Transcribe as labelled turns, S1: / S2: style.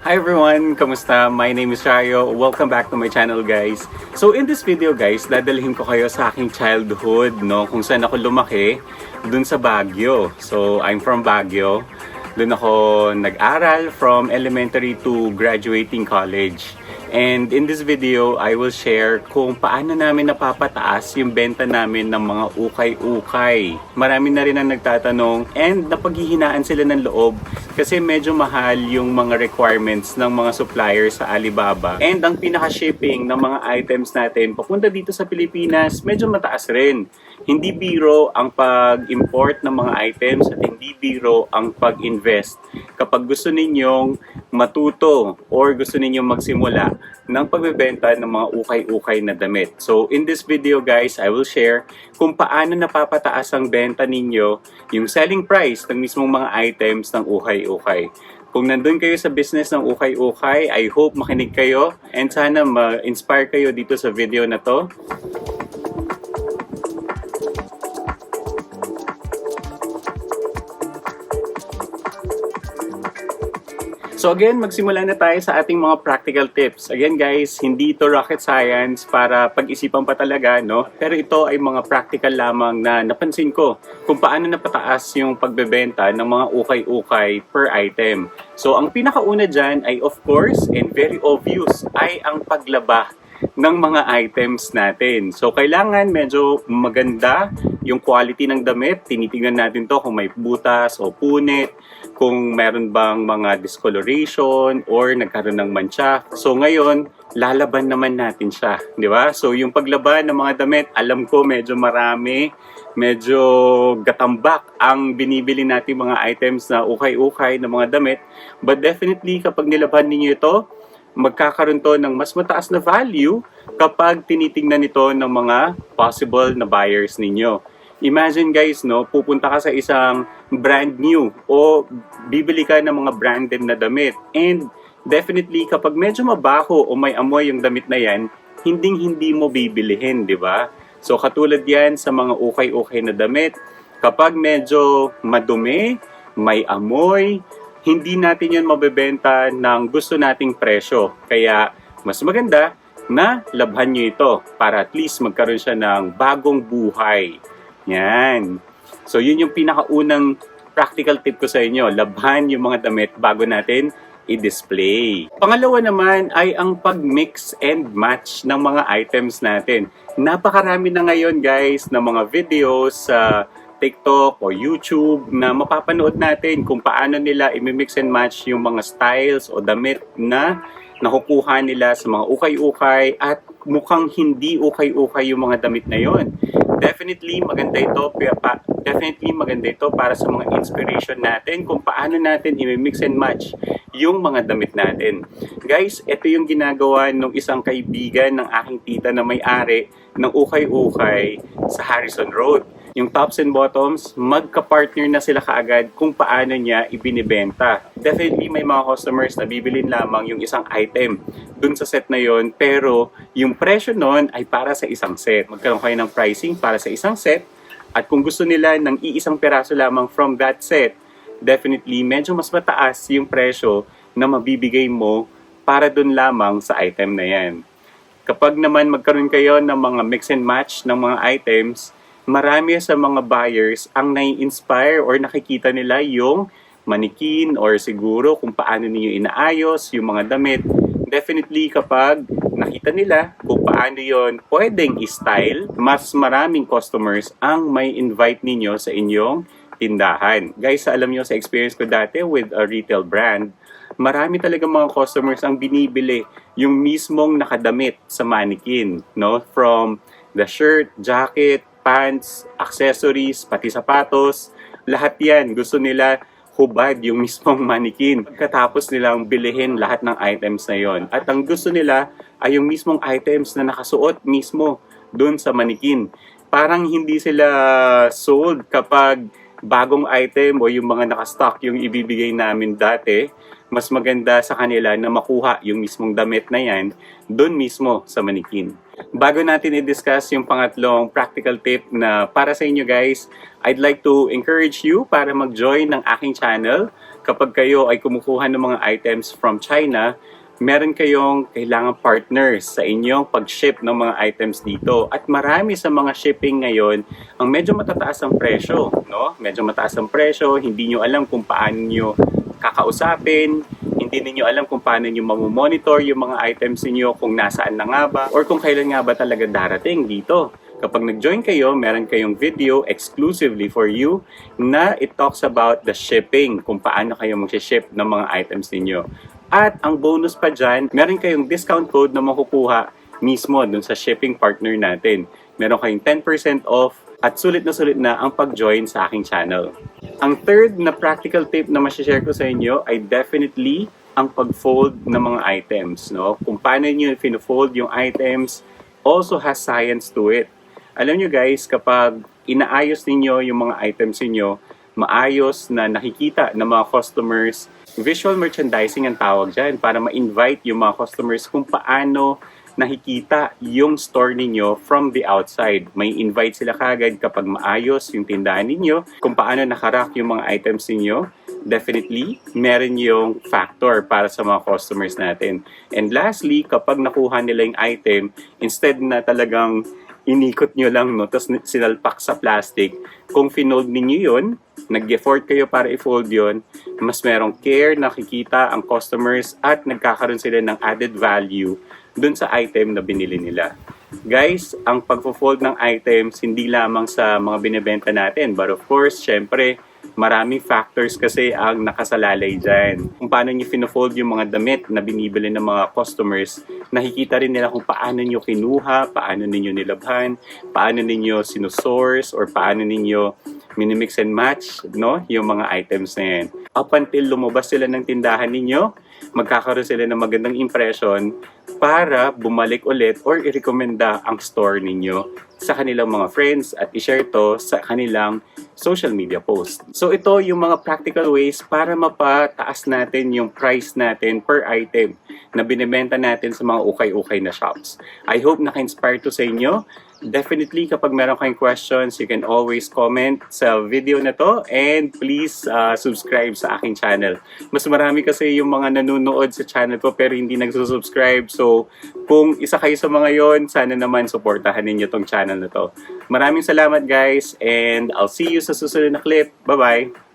S1: Hi everyone! Kamusta? My name is Rayo. Welcome back to my channel guys. So in this video guys, dadalhin ko kayo sa aking childhood, no? Kung saan ako lumaki, dun sa Baguio. So I'm from Baguio. Dun ako nag-aral from elementary to graduating college. And in this video, I will share kung paano namin napapataas yung benta namin ng mga ukay-ukay. Marami na rin ang nagtatanong and napaghihinaan sila ng loob kasi medyo mahal yung mga requirements ng mga suppliers sa Alibaba. And ang pinaka-shipping ng mga items natin papunta dito sa Pilipinas, medyo mataas rin. Hindi biro ang pag-import ng mga items at hindi biro ang pag-invest. Kapag gusto ninyong matuto or gusto ninyong magsimula ng pagbebenta ng mga ukay-ukay na damit. So in this video guys, I will share kung paano napapataas ang benta ninyo yung selling price ng mismong mga items ng ukay-ukay. Kung nandun kayo sa business ng ukay-ukay, I hope makinig kayo and sana ma-inspire kayo dito sa video na to. So again, magsimula na tayo sa ating mga practical tips. Again guys, hindi ito rocket science para pag-isipan pa talaga, no? Pero ito ay mga practical lamang na napansin ko kung paano napataas yung pagbebenta ng mga ukay-ukay per item. So ang pinakauna dyan ay of course and very obvious ay ang paglaba ng mga items natin. So, kailangan medyo maganda yung quality ng damit. Tinitingnan natin to kung may butas o punit, kung meron bang mga discoloration or nagkaroon ng mancha. So, ngayon, lalaban naman natin siya, di ba? So, yung paglaban ng mga damit, alam ko medyo marami, medyo gatambak ang binibili natin mga items na ukay-ukay na mga damit. But definitely, kapag nilaban ninyo ito, magkakaroon to ng mas mataas na value kapag tinitingnan ito ng mga possible na buyers ninyo. Imagine guys, no, pupunta ka sa isang brand new o bibili ka ng mga branded na damit. And definitely kapag medyo mabaho o may amoy yung damit na yan, hinding hindi mo bibilihin, di ba? So katulad yan sa mga ukay-ukay na damit, kapag medyo madumi, may amoy, hindi natin yan mabebenta ng gusto nating presyo. Kaya mas maganda na labhan nyo ito para at least magkaroon siya ng bagong buhay. Yan. So yun yung pinakaunang practical tip ko sa inyo. Labhan yung mga damit bago natin i-display. Pangalawa naman ay ang pag-mix and match ng mga items natin. Napakarami na ngayon guys ng mga videos sa TikTok o YouTube na mapapanood natin kung paano nila i-mix and match yung mga styles o damit na nakukuha nila sa mga ukay-ukay at mukhang hindi ukay-ukay yung mga damit na yon. Definitely maganda ito pa, definitely maganda ito para sa mga inspiration natin kung paano natin i-mix and match yung mga damit natin. Guys, ito yung ginagawa ng isang kaibigan ng aking tita na may-ari ng ukay-ukay sa Harrison Road yung tops and bottoms, magka-partner na sila kaagad kung paano niya ibinibenta. Definitely may mga customers na bibilin lamang yung isang item dun sa set na yon pero yung presyo nun ay para sa isang set. Magkaroon kayo ng pricing para sa isang set at kung gusto nila ng iisang peraso lamang from that set, definitely medyo mas mataas yung presyo na mabibigay mo para dun lamang sa item na yan. Kapag naman magkaroon kayo ng mga mix and match ng mga items, marami sa mga buyers ang nai-inspire or nakikita nila yung manikin or siguro kung paano niyo inaayos yung mga damit. Definitely kapag nakita nila kung paano yon pwedeng i-style, mas maraming customers ang may invite ninyo sa inyong tindahan. Guys, alam nyo sa experience ko dati with a retail brand, marami talaga mga customers ang binibili yung mismong nakadamit sa mannequin, no? From the shirt, jacket, pants, accessories, pati sapatos, lahat yan gusto nila hubad yung mismong mannequin. Pagkatapos nilang bilihin lahat ng items na yon. At ang gusto nila ay yung mismong items na nakasuot mismo doon sa mannequin. Parang hindi sila sold kapag bagong item o yung mga nakastock yung ibibigay namin dati, mas maganda sa kanila na makuha yung mismong damit na yan doon mismo sa manikin. Bago natin i-discuss yung pangatlong practical tip na para sa inyo guys, I'd like to encourage you para mag-join ng aking channel kapag kayo ay kumukuha ng mga items from China, meron kayong kailangan partners sa inyong pag-ship ng mga items dito. At marami sa mga shipping ngayon ang medyo matataas ang presyo, no? Medyo mataas ang presyo, hindi nyo alam kung paano nyo kakausapin, hindi ninyo alam kung paano nyo mamomonitor yung mga items niyo kung nasaan na nga ba or kung kailan nga ba talaga darating dito. Kapag nag-join kayo, meron kayong video exclusively for you na it talks about the shipping, kung paano kayo mag-ship ng mga items ninyo. At ang bonus pa dyan, meron kayong discount code na makukuha mismo dun sa shipping partner natin. Meron kayong 10% off at sulit na sulit na ang pag-join sa aking channel. Ang third na practical tip na share ko sa inyo ay definitely ang pag-fold ng mga items. No? Kung paano nyo fino-fold yung items also has science to it. Alam nyo guys, kapag inaayos ninyo yung mga items niyo, maayos na nakikita ng mga customers, visual merchandising ang tawag dyan para ma-invite yung mga customers kung paano nakikita yung store ninyo from the outside. May invite sila kagad kapag maayos yung tindahan ninyo, kung paano nakarak yung mga items ninyo, definitely, meron yung factor para sa mga customers natin. And lastly, kapag nakuha nila yung item, instead na talagang inikot nyo lang, no, tapos sinalpak sa plastic, kung finold ninyo yun, nag-effort kayo para i-fold yun, mas merong care, nakikita ang customers, at nagkakaroon sila ng added value dun sa item na binili nila. Guys, ang pagfo-fold ng items hindi lamang sa mga binebenta natin, but of course, syempre, maraming factors kasi ang nakasalalay dyan. Kung paano nyo fino-fold yung mga damit na binibili ng mga customers, nakikita rin nila kung paano nyo kinuha, paano ninyo nilabhan, paano ninyo sinusource, or paano ninyo minimix and match no, yung mga items na yan. Up until lumabas sila ng tindahan ninyo, magkakaroon sila ng magandang impression para bumalik ulit or i-recommenda ang store ninyo sa kanilang mga friends at i-share to sa kanilang social media post. So ito yung mga practical ways para mapataas natin yung price natin per item na binibenta natin sa mga ukay-ukay na shops. I hope naka-inspire to sa inyo. Definitely kapag meron kayong questions, you can always comment sa video na to and please uh, subscribe sa aking channel. Mas marami kasi yung mga nanonood sa channel ko pero hindi nagsusubscribe. So kung isa kayo sa mga yon, sana naman supportahan ninyo tong channel na to. Maraming salamat guys and I'll see you sa susunod na clip. Bye-bye!